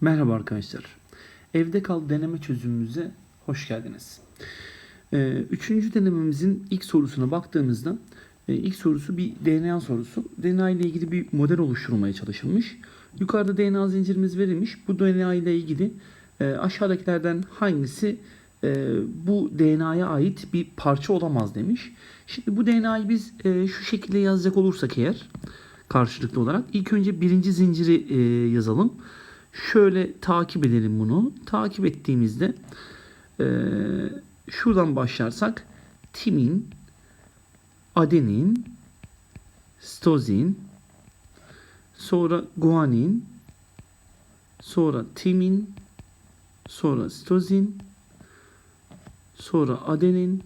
Merhaba arkadaşlar. Evde kal deneme çözümümüze hoş geldiniz. Ee, üçüncü denememizin ilk sorusuna baktığımızda e, ilk sorusu bir DNA sorusu. DNA ile ilgili bir model oluşturulmaya çalışılmış. Yukarıda DNA zincirimiz verilmiş. Bu DNA ile ilgili e, aşağıdakilerden hangisi e, bu DNA'ya ait bir parça olamaz demiş. Şimdi bu DNA'yı biz şu şekilde yazacak olursak eğer karşılıklı olarak ilk önce birinci zinciri yazalım. Şöyle takip edelim bunu. Takip ettiğimizde e, şuradan başlarsak timin, adenin, stozin, sonra guanin, sonra timin, sonra stozin, sonra adenin,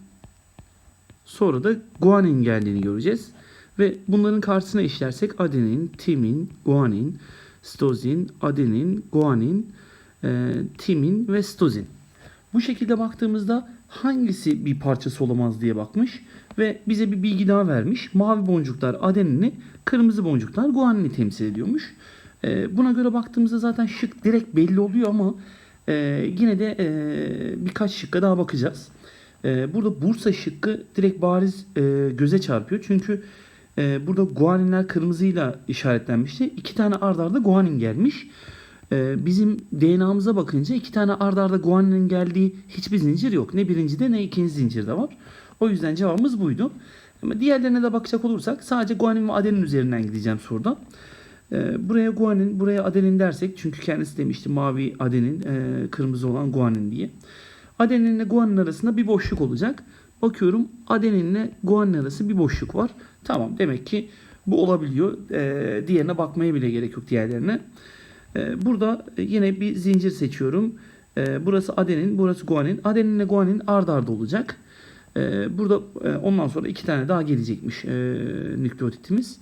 sonra da guanin geldiğini göreceğiz. Ve bunların karşısına işlersek adenin, timin, guanin, stozin, adenin, guanin, e, timin ve stozin. Bu şekilde baktığımızda hangisi bir parçası olamaz diye bakmış ve bize bir bilgi daha vermiş. Mavi boncuklar adenini, kırmızı boncuklar guanini temsil ediyormuş. E, buna göre baktığımızda zaten şık direkt belli oluyor ama e, yine de e, birkaç şıkka daha bakacağız. E, burada Bursa şıkkı direkt bariz e, göze çarpıyor. Çünkü e, burada guaninler kırmızıyla işaretlenmişti. İki tane ard arda guanin gelmiş. E, bizim DNA'mıza bakınca iki tane ard arda guaninin geldiği hiçbir zincir yok. Ne birincide ne ikinci zincirde var. O yüzden cevabımız buydu. Ama diğerlerine de bakacak olursak sadece guanin ve adenin üzerinden gideceğim soruda. E, buraya guanin, buraya adenin dersek çünkü kendisi demişti mavi adenin, e, kırmızı olan guanin diye. Adenin ile guanin arasında bir boşluk olacak. Bakıyorum adeninle guanin arası bir boşluk var. Tamam demek ki bu olabiliyor. Ee, diğerine bakmaya bile gerek yok diğerlerine. Ee, burada yine bir zincir seçiyorum. Ee, burası adenin, burası guanin. Adenin ile guanin ard arda olacak. Ee, burada e, ondan sonra iki tane daha gelecekmiş e, nükleotitimiz.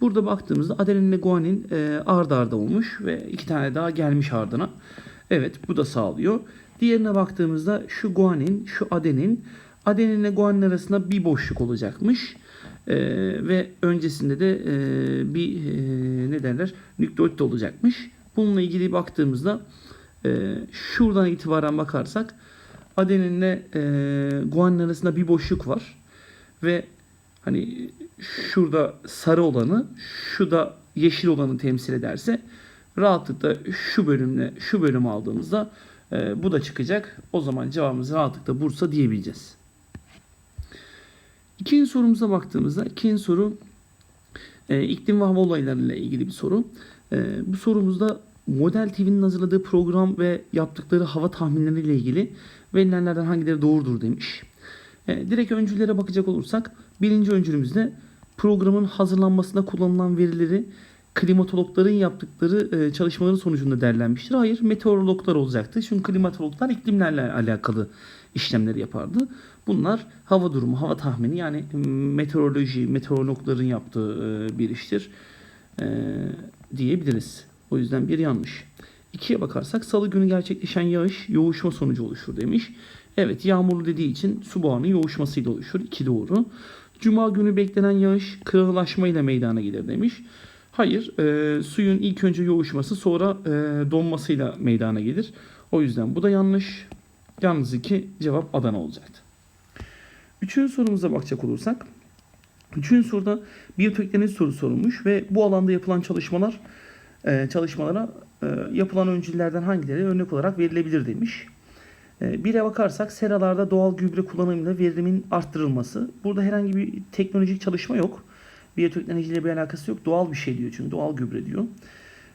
Burada baktığımızda adenin ile guanin e, ard arda olmuş ve iki tane daha gelmiş ardına. Evet bu da sağlıyor. Diğerine baktığımızda şu guanin, şu adenin, adenin ile guanin arasında bir boşluk olacakmış. Ee, ve öncesinde de e, bir e, ne derler nükleotit olacakmış. Bununla ilgili baktığımızda e, şuradan itibaren bakarsak adeninle e, guanin arasında bir boşluk var ve hani şurada sarı olanı şu da yeşil olanı temsil ederse rahatlıkla şu bölümle şu bölümü aldığımızda e, bu da çıkacak. O zaman cevabımız rahatlıkla Bursa diyebileceğiz. İkinci sorumuza baktığımızda ikinci soru e, iklim ve hava olaylarıyla ilgili bir soru. E, bu sorumuzda Model TV'nin hazırladığı program ve yaptıkları hava tahminleriyle ilgili verilenlerden hangileri doğrudur demiş. E, direkt öncüllere bakacak olursak birinci öncülümüzde programın hazırlanmasında kullanılan verileri klimatologların yaptıkları e, çalışmaların sonucunda derlenmiştir. Hayır, meteorologlar olacaktı. Çünkü klimatologlar iklimlerle alakalı işlemleri yapardı. Bunlar hava durumu, hava tahmini yani meteoroloji, meteorologların yaptığı e, bir iştir e, diyebiliriz. O yüzden bir yanlış. İkiye bakarsak salı günü gerçekleşen yağış yoğuşma sonucu oluşur demiş. Evet yağmurlu dediği için su buharının yoğuşmasıyla oluşur. İki doğru. Cuma günü beklenen yağış kırılaşmayla meydana gelir demiş. Hayır, e, suyun ilk önce yoğuşması sonra e, donmasıyla meydana gelir. O yüzden bu da yanlış. Yalnız iki cevap Adana olacaktı. Üçüncü sorumuza bakacak olursak. Üçüncü soruda biyoteknoloji soru sorulmuş ve bu alanda yapılan çalışmalar e, çalışmalara e, yapılan öncüllerden hangileri örnek olarak verilebilir demiş. E, bire bakarsak seralarda doğal gübre kullanımıyla verimin arttırılması. Burada herhangi bir teknolojik çalışma yok. Biyoteknolojiyle bir alakası yok. Doğal bir şey diyor çünkü doğal gübre diyor.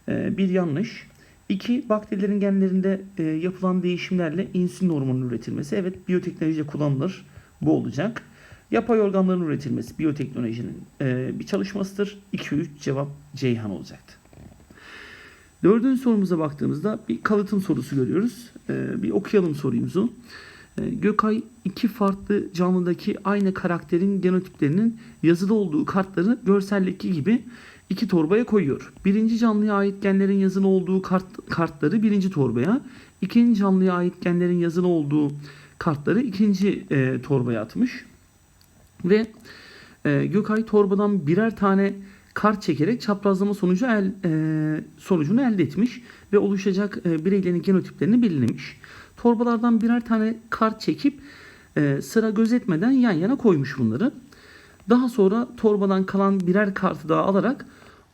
Bir yanlış. İki, bakterilerin genlerinde e, yapılan değişimlerle insülin hormonunun üretilmesi. Evet, biyoteknolojide kullanılır. Bu olacak. Yapay organların üretilmesi biyoteknolojinin e, bir çalışmasıdır. 2-3 cevap Ceyhan olacaktı. Dördüncü sorumuza baktığımızda bir kalıtım sorusu görüyoruz. E, bir okuyalım sorumuzu. E, Gökay iki farklı canlıdaki aynı karakterin genotiplerinin yazılı olduğu kartları görseldeki gibi iki torbaya koyuyor. Birinci canlıya ait genlerin yazılı olduğu kart, kartları birinci torbaya, ikinci canlıya ait genlerin yazılı olduğu kartları ikinci e, torbaya atmış. Ve e, Gökay torbadan birer tane kart çekerek çaprazlama sonucu el, e, sonucunu elde etmiş ve oluşacak e, bireylerin genotiplerini belirlemiş. Torbalardan birer tane kart çekip e, sıra gözetmeden yan yana koymuş bunları. Daha sonra torbadan kalan birer kartı daha alarak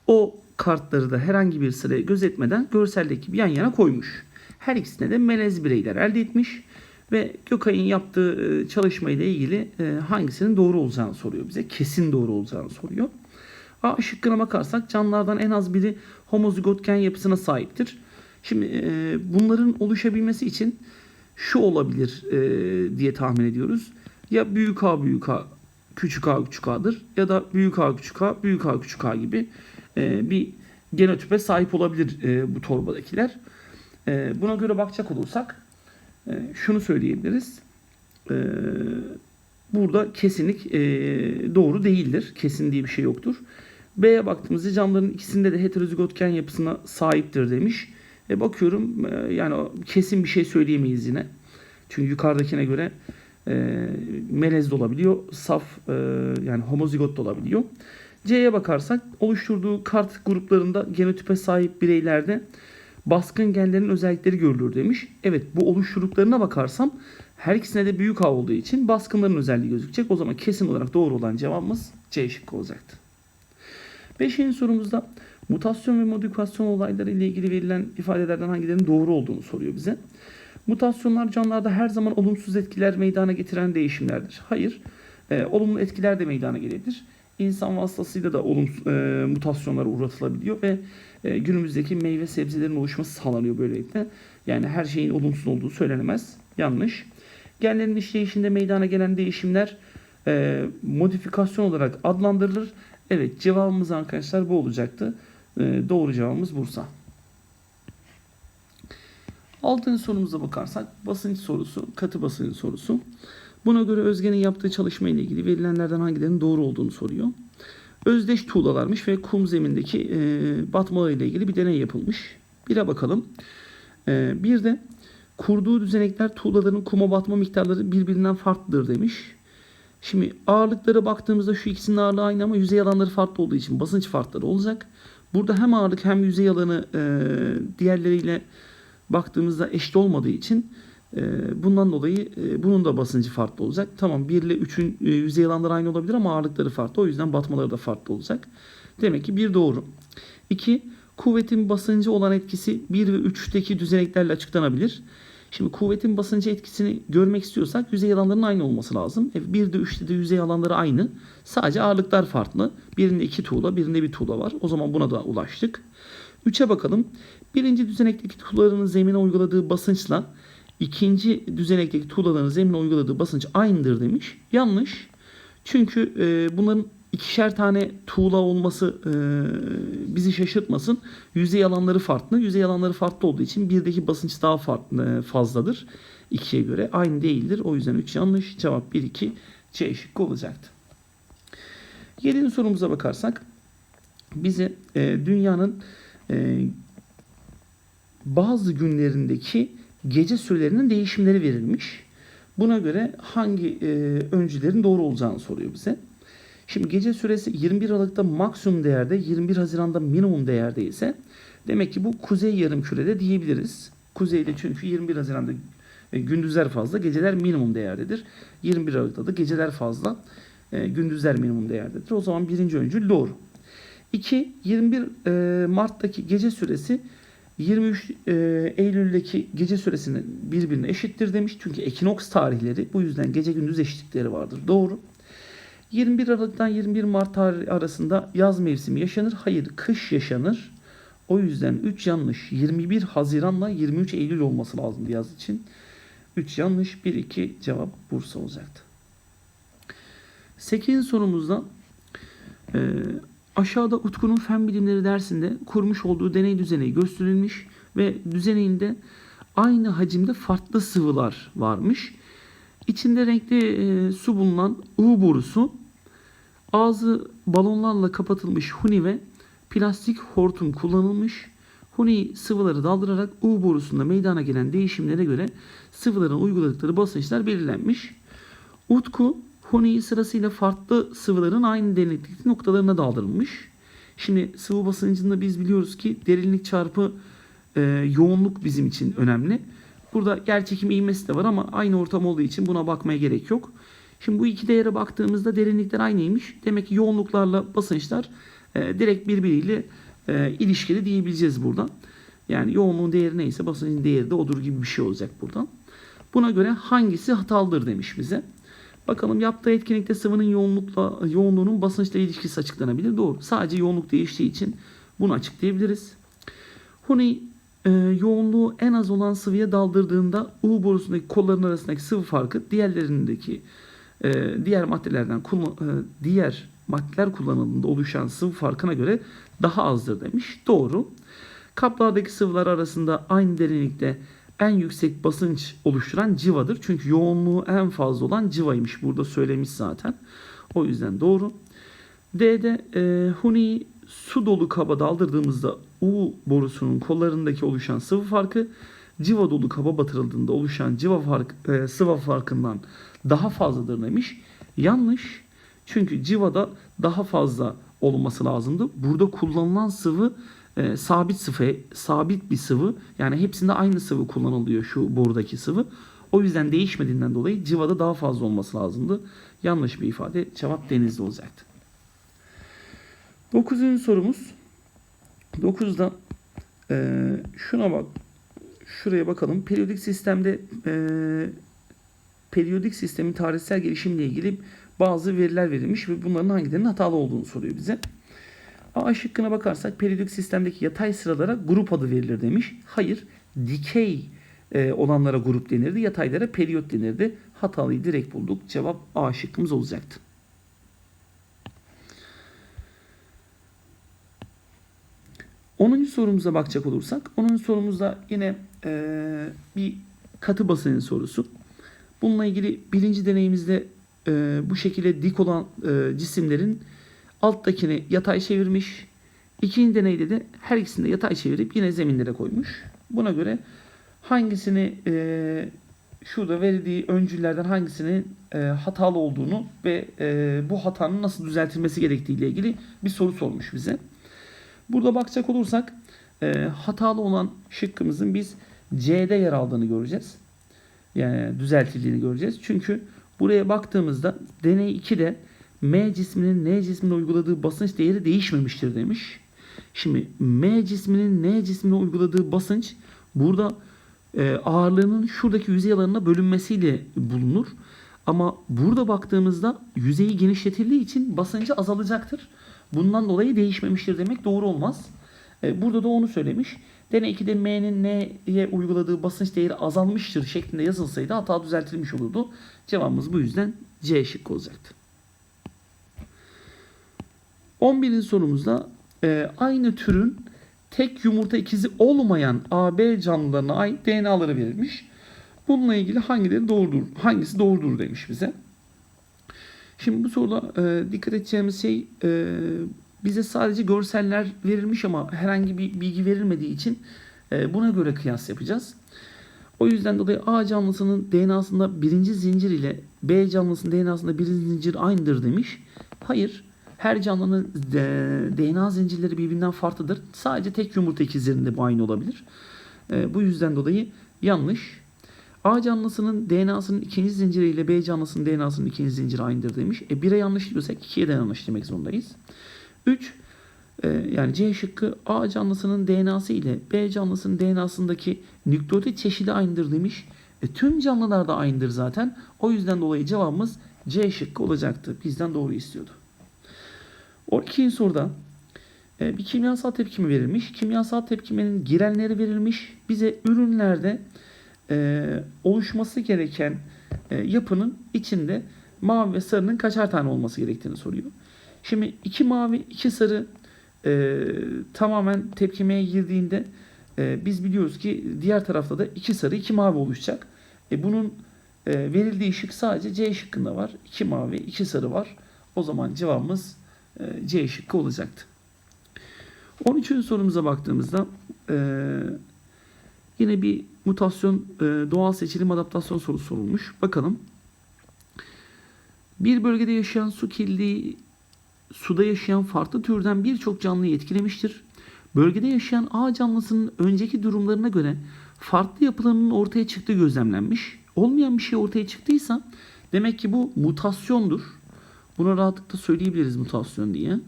o kartları da herhangi bir sıraya gözetmeden görseldeki gibi yan yana koymuş. Her ikisine de melez bireyler elde etmiş ve Gökay'ın yaptığı e, çalışmayla ilgili e, hangisinin doğru olacağını soruyor bize. Kesin doğru olacağını soruyor. A şıkkına bakarsak canlılardan en az biri homozigot gen yapısına sahiptir. Şimdi e, bunların oluşabilmesi için şu olabilir diye tahmin ediyoruz. Ya büyük A büyük A küçük A küçük A'dır ya da büyük A küçük A büyük A küçük A gibi e, bir genotipe sahip olabilir e, bu torbadakiler. E, buna göre bakacak olursak şunu söyleyebiliriz. Burada kesinlik doğru değildir. Kesin diye bir şey yoktur. B'ye baktığımızda canlıların ikisinde de heterozigot gen yapısına sahiptir demiş. E bakıyorum yani kesin bir şey söyleyemeyiz yine. Çünkü yukarıdakine göre e, melez de olabiliyor, saf e, yani homozigot da olabiliyor. C'ye bakarsak oluşturduğu kart gruplarında genotipe sahip bireylerde baskın genlerin özellikleri görülür demiş. Evet bu oluşturduklarına bakarsam her ikisine de büyük A olduğu için baskınların özelliği gözükecek. O zaman kesin olarak doğru olan cevabımız C şıkkı olacaktı. Beşinci sorumuzda mutasyon ve modifikasyon olayları ile ilgili verilen ifadelerden hangilerinin doğru olduğunu soruyor bize. Mutasyonlar canlılarda her zaman olumsuz etkiler meydana getiren değişimlerdir. Hayır, e, olumlu etkiler de meydana gelebilir. İnsan vasıtasıyla da olumsuz e, mutasyonlara uğratılabiliyor ve e, günümüzdeki meyve sebzelerin oluşması sağlanıyor böylelikle. Yani her şeyin olumsuz olduğu söylenemez. Yanlış. Genlerin işleyişinde meydana gelen değişimler e, modifikasyon olarak adlandırılır. Evet cevabımız arkadaşlar bu olacaktı. E, doğru cevabımız Bursa. Altıncı sorumuza bakarsak basınç sorusu, katı basınç sorusu. Buna göre Özge'nin yaptığı çalışma ile ilgili verilenlerden hangilerinin doğru olduğunu soruyor. Özdeş tuğlalarmış ve kum zemindeki e, batmaları ile ilgili bir deney yapılmış. Bire bakalım. E, bir de kurduğu düzenekler tuğlaların kuma batma miktarları birbirinden farklıdır demiş. Şimdi ağırlıklara baktığımızda şu ikisinin ağırlığı aynı ama yüzey alanları farklı olduğu için basınç farkları olacak. Burada hem ağırlık hem yüzey alanı e, diğerleriyle baktığımızda eşit olmadığı için bundan dolayı e, bunun da basıncı farklı olacak. Tamam 1 ile 3'ün e, yüzey alanları aynı olabilir ama ağırlıkları farklı. O yüzden batmaları da farklı olacak. Demek ki bir doğru. 2. Kuvvetin basıncı olan etkisi 1 ve 3'teki düzeneklerle açıklanabilir. Şimdi kuvvetin basıncı etkisini görmek istiyorsak yüzey alanlarının aynı olması lazım. E, 1'de 3'te de yüzey alanları aynı. Sadece ağırlıklar farklı. Birinde 2 tuğla, birinde bir tuğla var. O zaman buna da ulaştık. 3'e bakalım. Birinci düzenekteki tuğlaların zemine uyguladığı basınçla ikinci düzenekteki tuğlaların zemine uyguladığı basınç aynıdır demiş. Yanlış. Çünkü e, bunların ikişer tane tuğla olması e, bizi şaşırtmasın. Yüzey alanları farklı. Yüzey alanları farklı olduğu için birdeki basınç daha farklı, e, fazladır. ikiye göre aynı değildir. O yüzden 3 yanlış. Cevap 1 2 C şıkkı olacaktı. Yedinci sorumuza bakarsak bize e, dünyanın e, bazı günlerindeki gece sürelerinin değişimleri verilmiş. Buna göre hangi e, öncülerin doğru olacağını soruyor bize. Şimdi gece süresi 21 Aralık'ta maksimum değerde, 21 Haziran'da minimum değerde ise demek ki bu kuzey yarım kürede diyebiliriz. Kuzeyde çünkü 21 Haziran'da e, gündüzler fazla, geceler minimum değerdedir. 21 Aralık'ta da geceler fazla, e, gündüzler minimum değerdedir. O zaman birinci öncül doğru. 2. 21 e, Mart'taki gece süresi 23 e, Eylül'deki gece süresinin birbirine eşittir demiş. Çünkü ekinoks tarihleri bu yüzden gece gündüz eşitlikleri vardır. Doğru. 21 Aralık'tan 21 Mart tarihi arasında yaz mevsimi yaşanır. Hayır kış yaşanır. O yüzden 3 yanlış. 21 Haziran'la 23 Eylül olması lazım yaz için. 3 yanlış. 1 2 cevap Bursa olacaktı. 8. sorumuzda e, aşağıda Utku'nun fen bilimleri dersinde kurmuş olduğu deney düzeneği gösterilmiş ve düzeneğinde aynı hacimde farklı sıvılar varmış. İçinde renkli e, su bulunan U borusu ağzı balonlarla kapatılmış huni ve plastik hortum kullanılmış. Huni sıvıları daldırarak U borusunda meydana gelen değişimlere göre sıvıların uyguladıkları basınçlar belirlenmiş. Utku Huni'yi sırasıyla farklı sıvıların aynı derinlikteki noktalarına daldırılmış. Şimdi sıvı basıncında biz biliyoruz ki derinlik çarpı e, yoğunluk bizim için önemli. Burada yerçekim ivmesi de var ama aynı ortam olduğu için buna bakmaya gerek yok. Şimdi bu iki değere baktığımızda derinlikler aynıymış. Demek ki yoğunluklarla basınçlar e, direkt birbiriyle e, ilişkili diyebileceğiz burada. Yani yoğunluğun değeri neyse basıncın değeri de odur gibi bir şey olacak buradan. Buna göre hangisi hatalıdır demiş bize. Bakalım yaptığı etkinlikte sıvının yoğunlukla yoğunluğunun basınçla ilişkisi açıklanabilir. Doğru. Sadece yoğunluk değiştiği için bunu açıklayabiliriz. Huni e, yoğunluğu en az olan sıvıya daldırdığında U borusundaki kolların arasındaki sıvı farkı diğerlerindeki e, diğer maddelerden kullan- e, diğer maddeler kullanıldığında oluşan sıvı farkına göre daha azdır demiş. Doğru. Kaplardaki sıvılar arasında aynı derinlikte en yüksek basınç oluşturan civadır. Çünkü yoğunluğu en fazla olan civaymış. Burada söylemiş zaten. O yüzden doğru. D'de e, huni su dolu kaba daldırdığımızda U borusunun kollarındaki oluşan sıvı farkı civa dolu kaba batırıldığında oluşan civa fark, e, sıvı farkından daha fazladır demiş. Yanlış. Çünkü civada daha fazla olması lazımdı. Burada kullanılan sıvı e, sabit sıvı, sabit bir sıvı. Yani hepsinde aynı sıvı kullanılıyor şu borudaki sıvı. O yüzden değişmediğinden dolayı civada daha fazla olması lazımdı. Yanlış bir ifade. Cevap denizde olacaktı. Dokuzuncu sorumuz. Dokuzda e, şuna bak. Şuraya bakalım. Periyodik sistemde e, periyodik sistemin tarihsel gelişimiyle ilgili bazı veriler verilmiş ve bunların hangilerinin hatalı olduğunu soruyor bize. A şıkkına bakarsak periyodik sistemdeki yatay sıralara grup adı verilir demiş. Hayır, dikey e, olanlara grup denirdi, yataylara periyot denirdi. Hatalıyı direkt bulduk. Cevap A şıkkımız olacaktı. 10. sorumuza bakacak olursak, 10. sorumuzda yine e, bir katı basıncı sorusu. Bununla ilgili birinci deneyimizde e, bu şekilde dik olan e, cisimlerin alttakini yatay çevirmiş. İkinci deneyde de her ikisini de yatay çevirip yine zeminlere koymuş. Buna göre hangisini e, şurada verildiği öncüllerden hangisinin e, hatalı olduğunu ve e, bu hatanın nasıl düzeltilmesi gerektiği ile ilgili bir soru sormuş bize. Burada bakacak olursak e, hatalı olan şıkkımızın biz C'de yer aldığını göreceğiz. Yani düzeltildiğini göreceğiz. Çünkü buraya baktığımızda deney 2'de M cisminin N cismine uyguladığı basınç değeri değişmemiştir demiş. Şimdi M cisminin N cismine uyguladığı basınç burada e, ağırlığının şuradaki yüzey alanına bölünmesiyle bulunur. Ama burada baktığımızda yüzeyi genişletildiği için basıncı azalacaktır. Bundan dolayı değişmemiştir demek doğru olmaz. E, burada da onu söylemiş. Deney 2'de M'nin N'ye uyguladığı basınç değeri azalmıştır şeklinde yazılsaydı hata düzeltilmiş olurdu. Cevabımız bu yüzden C şıkkı olacaktı. 11. sorumuzda e, aynı türün tek yumurta ikizi olmayan AB canlılarına ait DNA'ları verilmiş. Bununla ilgili hangileri doğrudur, hangisi doğrudur demiş bize. Şimdi bu soruda e, dikkat edeceğimiz şey e, bize sadece görseller verilmiş ama herhangi bir bilgi verilmediği için e, buna göre kıyas yapacağız. O yüzden dolayı A canlısının DNA'sında birinci zincir ile B canlısının DNA'sında birinci zincir aynıdır demiş. Hayır. Her canlının e, DNA zincirleri birbirinden farklıdır. Sadece tek yumurta ikizlerinde bu aynı olabilir. E, bu yüzden dolayı yanlış. A canlısının DNA'sının ikinci zinciri ile B canlısının DNA'sının ikinci zinciri aynıdır demiş. E 1'e yanlış diyorsak 2'ye de yanlış demek zorundayız. 3. E, yani C şıkkı A canlısının DNA'sı ile B canlısının DNA'sındaki nükleotit çeşidi aynıdır demiş. E, tüm canlılar da aynıdır zaten. O yüzden dolayı cevabımız C şıkkı olacaktı. Bizden doğru istiyordu. 12. soruda e, bir kimyasal tepkime verilmiş. Kimyasal tepkimenin girenleri verilmiş. Bize ürünlerde e, oluşması gereken e, yapının içinde mavi ve sarının kaçar tane olması gerektiğini soruyor. Şimdi iki mavi, iki sarı e, tamamen tepkimeye girdiğinde e, biz biliyoruz ki diğer tarafta da iki sarı, iki mavi oluşacak. E, bunun e, verildiği şık sadece C şıkkında var. İki mavi, iki sarı var. O zaman cevabımız C şıkkı olacaktı. 13. sorumuza baktığımızda e, yine bir mutasyon e, doğal seçilim adaptasyon sorusu sorulmuş. Bakalım. Bir bölgede yaşayan su kirliliği suda yaşayan farklı türden birçok canlıyı etkilemiştir. Bölgede yaşayan A canlısının önceki durumlarına göre farklı yapılarının ortaya çıktığı gözlemlenmiş. Olmayan bir şey ortaya çıktıysa demek ki bu mutasyondur. Buna rahatlıkla söyleyebiliriz mutasyon diye.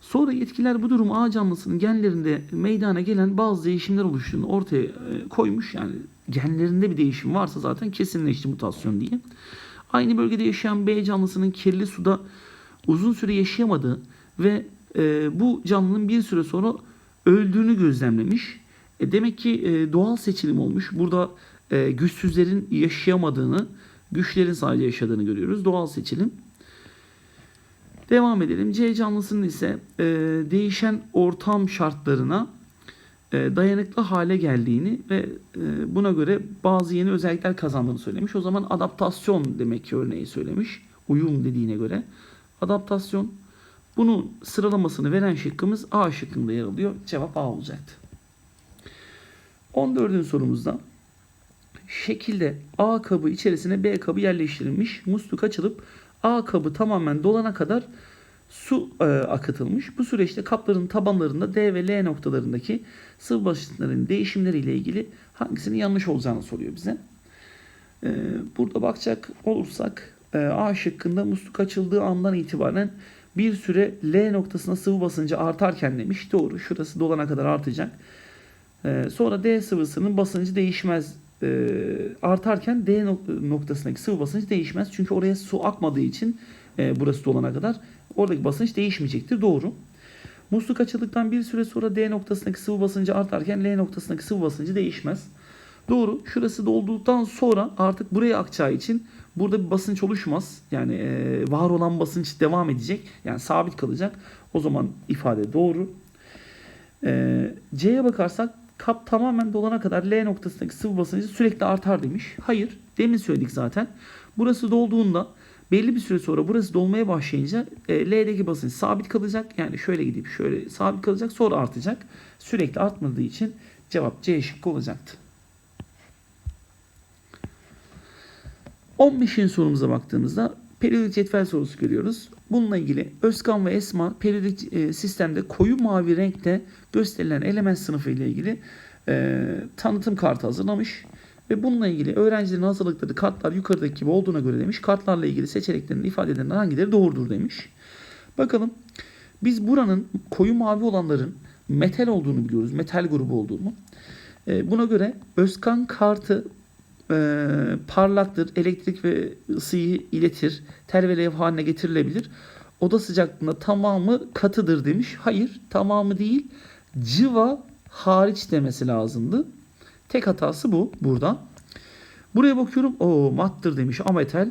Sonra yetkiler bu durum A canlısının genlerinde meydana gelen bazı değişimler oluştuğunu ortaya e, koymuş. Yani genlerinde bir değişim varsa zaten kesinleşti mutasyon diye. Aynı bölgede yaşayan B canlısının kirli suda uzun süre yaşayamadığı ve e, bu canlının bir süre sonra öldüğünü gözlemlemiş. E, demek ki e, doğal seçilim olmuş. Burada güçsüzlerin yaşayamadığını, güçlerin sadece yaşadığını görüyoruz. Doğal seçilim. Devam edelim. C canlısının ise e, değişen ortam şartlarına e, dayanıklı hale geldiğini ve e, buna göre bazı yeni özellikler kazandığını söylemiş. O zaman adaptasyon demek ki örneği söylemiş. Uyum dediğine göre. Adaptasyon. Bunun sıralamasını veren şıkkımız A şıkkında yer alıyor. Cevap A olacaktı. 14. sorumuzda şekilde A kabı içerisine B kabı yerleştirilmiş. Musluk açılıp A kabı tamamen dolana kadar su e, akıtılmış. Bu süreçte kapların tabanlarında D ve L noktalarındaki sıvı basınçların değişimleriyle ilgili hangisinin yanlış olacağını soruyor bize. E, burada bakacak olursak e, A şıkkında musluk açıldığı andan itibaren bir süre L noktasına sıvı basıncı artarken demiş. Doğru. Şurası dolana kadar artacak. E, sonra D sıvısının basıncı değişmez e, artarken D nok- noktasındaki sıvı basınç değişmez. Çünkü oraya su akmadığı için e, burası dolana kadar oradaki basınç değişmeyecektir. Doğru. Musluk açıldıktan bir süre sonra D noktasındaki sıvı basıncı artarken L noktasındaki sıvı basıncı değişmez. Doğru. Şurası dolduktan sonra artık buraya akacağı için burada bir basınç oluşmaz. Yani e, var olan basınç devam edecek. Yani sabit kalacak. O zaman ifade doğru. E, C'ye bakarsak kap tamamen dolana kadar L noktasındaki sıvı basıncı sürekli artar demiş. Hayır. Demin söyledik zaten. Burası dolduğunda belli bir süre sonra burası dolmaya başlayınca e, L'deki basınç sabit kalacak. Yani şöyle gidip şöyle sabit kalacak sonra artacak. Sürekli artmadığı için cevap C şıkkı olacaktı. 15'in sorumuza baktığımızda periyodik cetvel sorusu görüyoruz. Bununla ilgili Özkan ve Esma periyodik e, sistemde koyu mavi renkte gösterilen element sınıfı ile ilgili e, tanıtım kartı hazırlamış. Ve bununla ilgili öğrencilerin hazırlıkları kartlar yukarıdaki gibi olduğuna göre demiş. Kartlarla ilgili seçeneklerin ifade eden hangileri doğrudur demiş. Bakalım biz buranın koyu mavi olanların metal olduğunu biliyoruz. Metal grubu olduğunu. E, buna göre Özkan kartı e, parlaktır, elektrik ve ısıyı iletir, tel ve levha haline getirilebilir. Oda sıcaklığında tamamı katıdır demiş. Hayır, tamamı değil. Civa hariç demesi lazımdı. Tek hatası bu burada. Buraya bakıyorum. O mattır demiş. Ametal.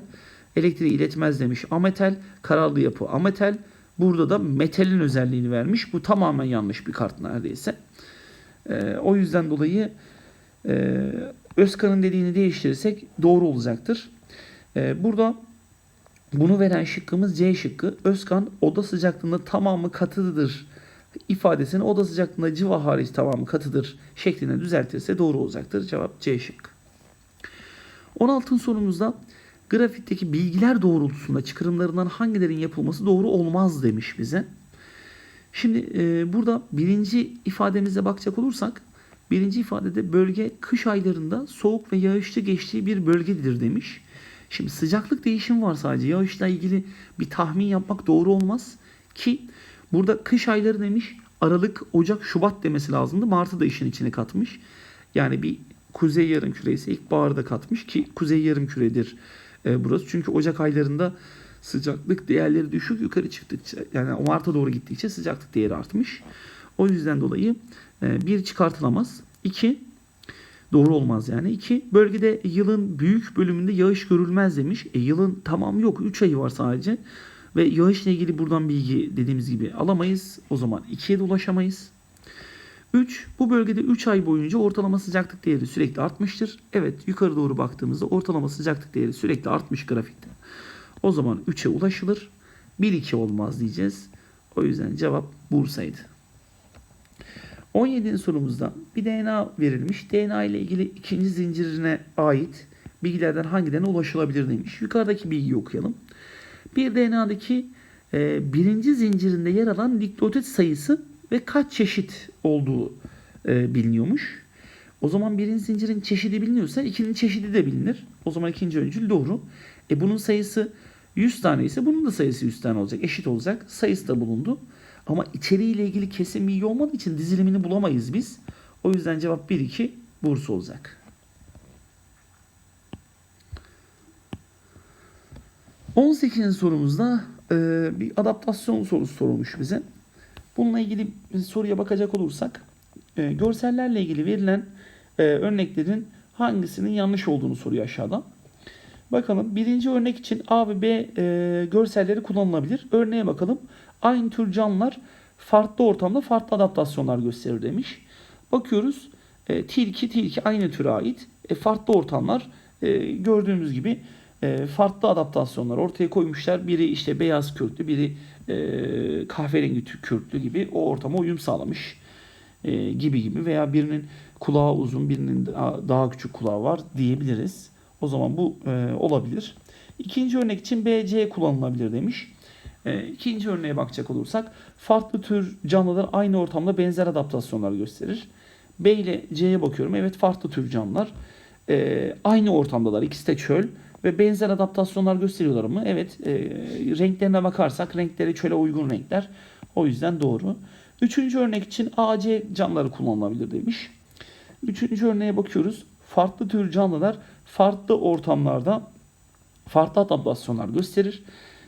Elektriği iletmez demiş. Ametal. Kararlı yapı ametal. Burada da metalin özelliğini vermiş. Bu tamamen yanlış bir kart neredeyse. Ee, o yüzden dolayı e, Özkan'ın dediğini değiştirirsek doğru olacaktır. Ee, burada bunu veren şıkkımız C şıkkı. Özkan oda sıcaklığında tamamı katıdır ifadesini oda sıcaklığında civa hariç tamamı katıdır şeklinde düzeltirse doğru olacaktır. Cevap C şıkkı. 16. sorumuzda grafikteki bilgiler doğrultusunda çıkarımlarından hangilerinin yapılması doğru olmaz demiş bize. Şimdi e, burada birinci ifademize bakacak olursak birinci ifadede bölge kış aylarında soğuk ve yağışlı geçtiği bir bölgedir demiş. Şimdi sıcaklık değişimi var sadece. Yağışla ilgili bir tahmin yapmak doğru olmaz ki burada kış ayları demiş. Aralık, Ocak, Şubat demesi lazımdı. Mart'ı da işin içine katmış. Yani bir kuzey yarım küre ise ilkbaharda katmış ki kuzey yarım küredir e, burası. Çünkü Ocak aylarında sıcaklık değerleri düşük yukarı çıktıkça yani Mart'a doğru gittikçe sıcaklık değeri artmış. O yüzden dolayı e, bir çıkartılamaz. İki doğru olmaz yani. İki bölgede yılın büyük bölümünde yağış görülmez demiş. E, yılın tamamı yok. 3 ayı var sadece. Ve yağışla ilgili buradan bilgi dediğimiz gibi alamayız. O zaman 2'ye de ulaşamayız. 3. Bu bölgede 3 ay boyunca ortalama sıcaklık değeri sürekli artmıştır. Evet yukarı doğru baktığımızda ortalama sıcaklık değeri sürekli artmış grafikte. O zaman 3'e ulaşılır. 1-2 olmaz diyeceğiz. O yüzden cevap Bursa'ydı. 17. sorumuzda bir DNA verilmiş. DNA ile ilgili ikinci zincirine ait bilgilerden hangilerine ulaşılabilir demiş. Yukarıdaki bilgiyi okuyalım. Bir DNA'daki e, birinci zincirinde yer alan nükleotit sayısı ve kaç çeşit olduğu e, biliniyormuş. O zaman birinci zincirin çeşidi biliniyorsa ikinci çeşidi de bilinir. O zaman ikinci öncül doğru. E bunun sayısı 100 tane ise bunun da sayısı 100 tane olacak. Eşit olacak. Sayısı da bulundu. Ama içeriğiyle ilgili kesin bilgi olmadığı için dizilimini bulamayız biz. O yüzden cevap 1-2 Bursa olacak. 18. sorumuzda e, bir adaptasyon sorusu sorulmuş bize. Bununla ilgili soruya bakacak olursak e, görsellerle ilgili verilen e, örneklerin hangisinin yanlış olduğunu soruyor aşağıdan. Bakalım birinci örnek için A ve B e, görselleri kullanılabilir. Örneğe bakalım. Aynı tür canlılar farklı ortamda farklı adaptasyonlar gösterir demiş. Bakıyoruz e, tilki tilki aynı türe ait. E, farklı ortamlar e, gördüğümüz gibi e, farklı adaptasyonlar ortaya koymuşlar. Biri işte beyaz kürklü, biri e, kahverengi kürklü gibi o ortama uyum sağlamış e, gibi gibi veya birinin kulağı uzun, birinin daha, daha küçük kulağı var diyebiliriz. O zaman bu e, olabilir. İkinci örnek için BC kullanılabilir demiş. E, ikinci örneğe bakacak olursak farklı tür canlılar aynı ortamda benzer adaptasyonlar gösterir. B ile C'ye bakıyorum. Evet farklı tür canlılar. E, aynı ortamdalar. İkisi de çöl ve benzer adaptasyonlar gösteriyorlar mı? Evet. E, renklerine bakarsak renkleri çöle uygun renkler. O yüzden doğru. Üçüncü örnek için AC canlıları kullanılabilir demiş. Üçüncü örneğe bakıyoruz. Farklı tür canlılar farklı ortamlarda farklı adaptasyonlar gösterir.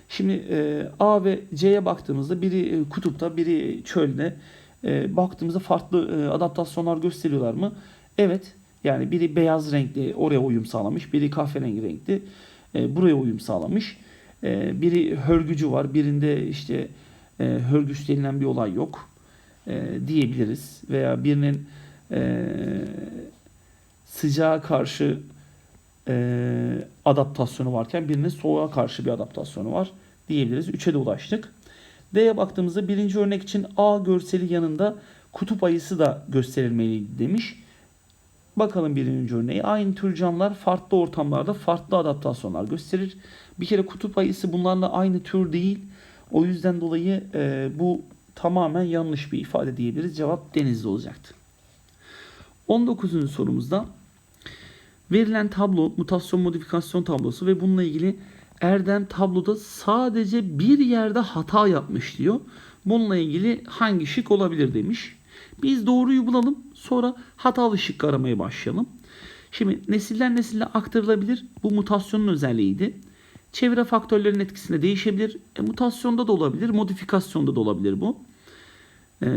Şimdi e, A ve C'ye baktığımızda biri e, kutupta, biri çölde. E, baktığımızda farklı e, adaptasyonlar gösteriyorlar mı? Evet. Yani biri beyaz renkli oraya uyum sağlamış, biri kahverengi renkli e, buraya uyum sağlamış. E, biri hörgücü var, birinde işte e, hörgüç denilen bir olay yok e, diyebiliriz. Veya birinin e, sıcağa karşı e, adaptasyonu varken birinin soğuğa karşı bir adaptasyonu var diyebiliriz. 3'e de ulaştık. D'ye baktığımızda birinci örnek için A görseli yanında kutup ayısı da gösterilmeliydi demiş. Bakalım birinci örneği. Aynı tür canlılar farklı ortamlarda farklı adaptasyonlar gösterir. Bir kere kutup ayısı bunlarla aynı tür değil. O yüzden dolayı e, bu tamamen yanlış bir ifade diyebiliriz. Cevap denizli olacaktı. 19. sorumuzda verilen tablo mutasyon modifikasyon tablosu ve bununla ilgili Erdem tabloda sadece bir yerde hata yapmış diyor. Bununla ilgili hangi şık olabilir demiş. Biz doğruyu bulalım sonra hatalı şık aramaya başlayalım. Şimdi nesilden nesille aktarılabilir. Bu mutasyonun özelliğiydi. Çevre faktörlerinin etkisinde değişebilir. E, mutasyonda da olabilir, modifikasyonda da olabilir bu. E,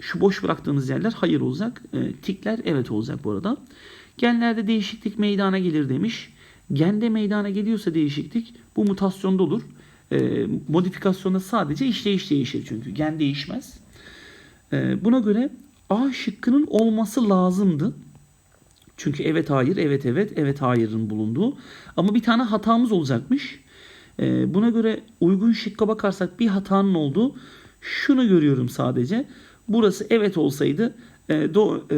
şu boş bıraktığınız yerler hayır olacak. E, tikler evet olacak bu arada. Genlerde değişiklik meydana gelir demiş. Gende meydana geliyorsa değişiklik bu mutasyonda olur. E, modifikasyonda sadece işleyiş değişir çünkü. Gen değişmez. E, buna göre A şıkkının olması lazımdı. Çünkü evet hayır, evet evet, evet hayırın bulunduğu. Ama bir tane hatamız olacakmış. E, buna göre uygun şıkka bakarsak bir hatanın olduğu şunu görüyorum sadece. Burası evet olsaydı e, do, e,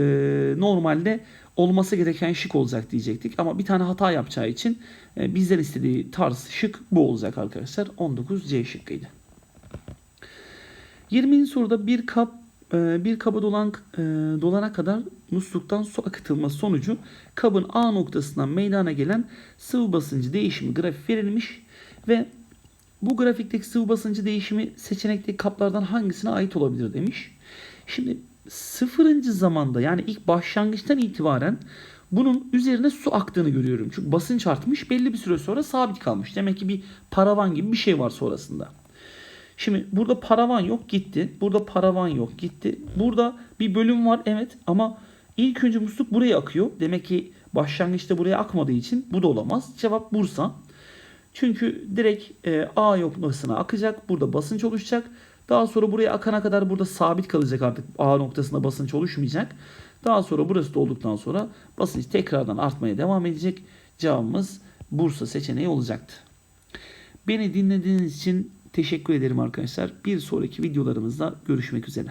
normalde olması gereken şık olacak diyecektik. Ama bir tane hata yapacağı için e, bizden istediği tarz şık bu olacak arkadaşlar. 19C şıkkıydı. 20. soruda bir kap e, bir kaba dolan e, dolana kadar musluktan su akıtılması sonucu kabın A noktasından meydana gelen sıvı basıncı değişimi grafik verilmiş ve bu grafikteki sıvı basıncı değişimi seçenekteki kaplardan hangisine ait olabilir demiş. Şimdi sıfırıncı zamanda yani ilk başlangıçtan itibaren bunun üzerine su aktığını görüyorum. Çünkü basınç artmış belli bir süre sonra sabit kalmış. Demek ki bir paravan gibi bir şey var sonrasında. Şimdi burada paravan yok gitti. Burada paravan yok gitti. Burada bir bölüm var evet ama ilk önce musluk buraya akıyor. Demek ki başlangıçta buraya akmadığı için bu da olamaz. Cevap Bursa. Çünkü direkt e, A noktasına akacak. Burada basınç oluşacak. Daha sonra buraya akana kadar burada sabit kalacak artık. A noktasında basınç oluşmayacak. Daha sonra burası da olduktan sonra basınç tekrardan artmaya devam edecek. Cevabımız Bursa seçeneği olacaktı. Beni dinlediğiniz için teşekkür ederim arkadaşlar. Bir sonraki videolarımızda görüşmek üzere.